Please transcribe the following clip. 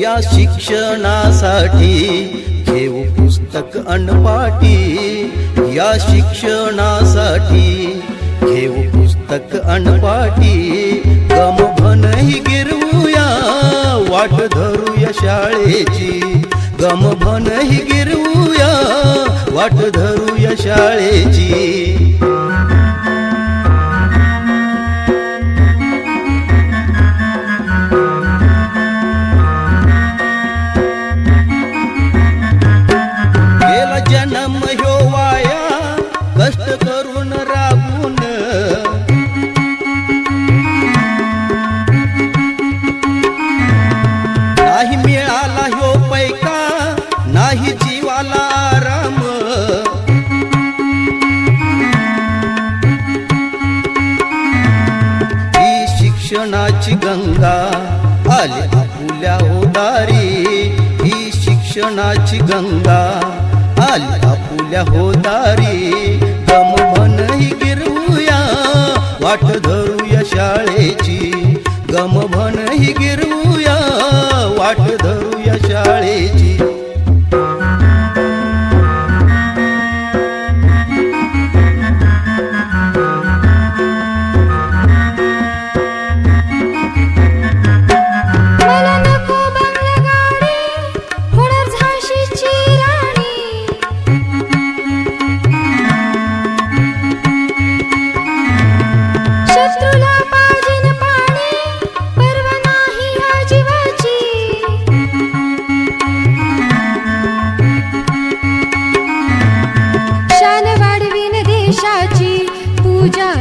या शिक्षणासाठी घेऊ पुस्तक अनपाटी या शिक्षणासाठी घेऊ पुस्तक अनपाटी गमभनही गिरवूया वाट धरूया शाळेची. गमभनही गिरवूया वाट धरूया शाळेची. जन्म ह्यो वाया कष्ट करून राबून. नाही मिळाला ह्यो पैका नाही जीवाला आराम. ही शिक्षणाची गंगा आली आपुल्या उदारी. ही शिक्षणाची गंगा आली. आपुल्या होतारी गम म्हणही गिरवूया वाट धरूया शाळेची. गम म्हणही गिरवू tuya.